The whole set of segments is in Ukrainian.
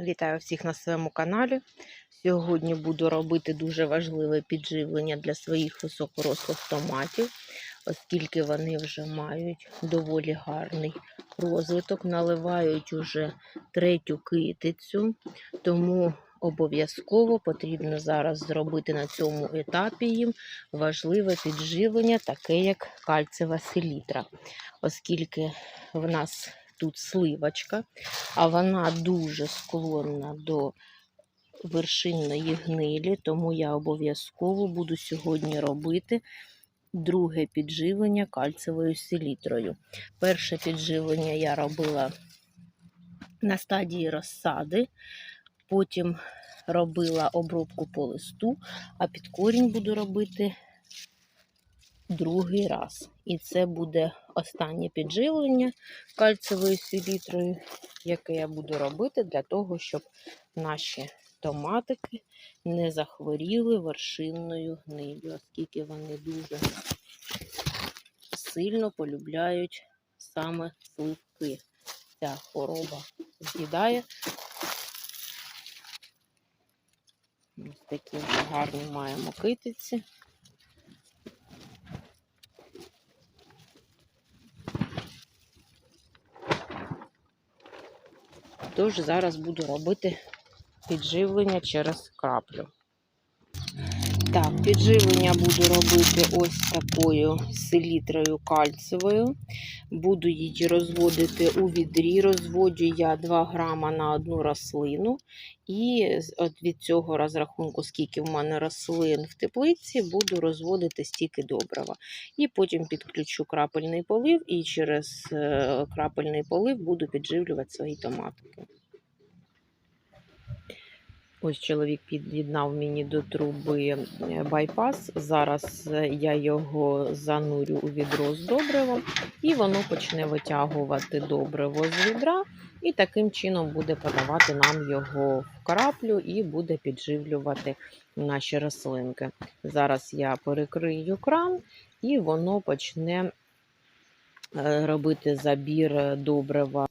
Вітаю всіх на своєму каналі. Сьогодні буду робити дуже важливе підживлення для своїх високорослих томатів, оскільки вони вже мають доволі гарний розвиток, наливають уже третю китицю, тому обов'язково потрібно зараз зробити на цьому етапі їм важливе підживлення, таке як кальцева селітра, оскільки в нас тут сливочка, а вона дуже склонна до вершинної гнилі, тому я обов'язково буду сьогодні робити друге підживлення кальцевою селітрою. Перше підживлення я робила на стадії розсади, потім робила обробку по листу, а під корінь буду робити другий раз. І це буде останнє підживлення кальцевою селітрою, яке я буду робити для того, щоб наші томатики не захворіли вершинною гнилью, оскільки вони дуже сильно полюбляють саме сливки. Ця хвороба з'їдає. Ось такі гарні маємо китиці. Тож зараз буду робити підживлення через краплю. Так, підживлення буду робити ось такою селітрою кальцевою. Буду її розводити у відрі. Розводжу я 2 грама на одну рослину. І от від цього розрахунку, скільки в мене рослин в теплиці, буду розводити стільки добрива. І потім підключу крапельний полив, і через е, крапельний полив буду підживлювати свої томатики. Ось чоловік під'єднав мені до труби е, байпас. Зараз е, я його занурю у відро з добривом, і воно почне витягувати добриво з відра, і таким чином буде подавати нам його в краплю і буде підживлювати наші рослинки. Зараз я перекрию кран, і воно почне е, робити забір добрива.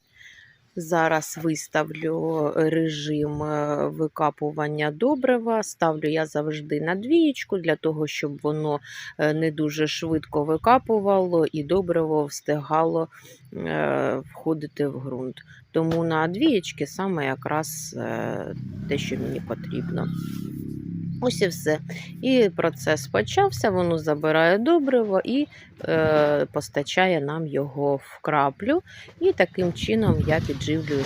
Зараз виставлю режим е, викапування добрива. Ставлю я завжди на двієчку, для того, щоб воно е, не дуже швидко викапувало і добриво встигало е, входити в ґрунт. Тому на двієчки саме якраз те, що мені потрібно. Ось і все. І процес почався, воно забирає добриво і е, постачає нам його в краплю. І таким чином я підживлюю